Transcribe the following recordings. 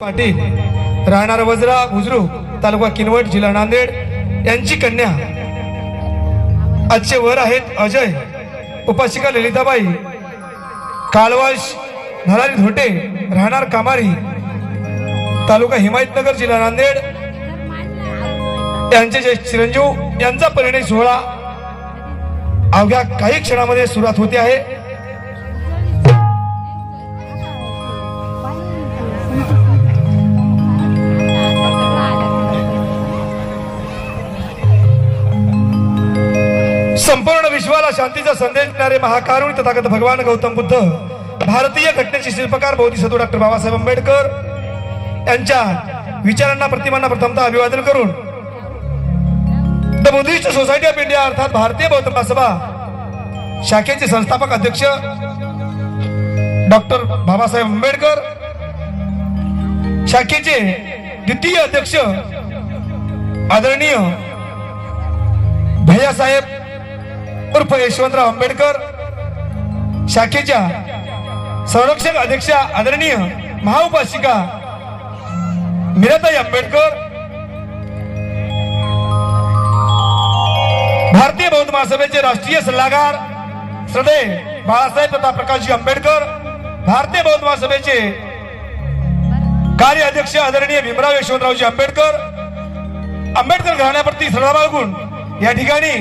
पाटील राहणार वज्रा बुजरू तालुका किनवट जिल्हा नांदेड यांची कन्या. आजचे वर आहेत अजय उपासिका ललिताबाई कालवाश नरारी धोटे राहणार कामारी तालुका हिमायतनगर जिल्हा नांदेड. यांचे जे चिरंजीव यांचा परिणय सोहळा अवघ्या काही क्षणामध्ये सुरुवात होते आहे. संपूर्ण विश्वाला शांतीचा संदेश देणारे महाकारुणी तथागत भगवान गौतम बुद्ध भारतीय घटनेचे शिल्पकार बोधिसत्व डॉक्टर बाबासाहेब आंबेडकर यांच्या विचारांना प्रतिमांना प्रथमतः अभिवादन करून the Buddhist society of India अर्थात भारतीय बौद्ध महासभा शाखेचे संस्थापक अध्यक्ष डॉक्टर बाबासाहेब आंबेडकर शाखेचे द्वितीय अध्यक्ष आदरणीय भैयासाहेब उर्फ यशवंतराव आंबेडकर शाखेच्या संरक्षक अध्यक्ष आदरणीय महाउपासिका मीराताई आंबेडकर भारतीय बौद्ध महासभेचे राष्ट्रीय सल्लागार श्रद्धे बाळासाहेब तथा प्रकाशजी आंबेडकर भारतीय बौद्ध महासभेचे कार्य अध्यक्ष आदरणीय भीमराव यशवंतरावजी आंबेडकर आंबेडकर घराण्याप्रती श्रद्धा बाळगून या ठिकाणी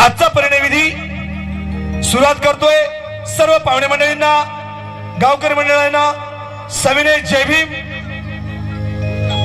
आजचा परिणयविधी सुरुवात करतोय सर्व पाहुणे मंडळींना गावकरी मंडळींना सविनय जय भीम.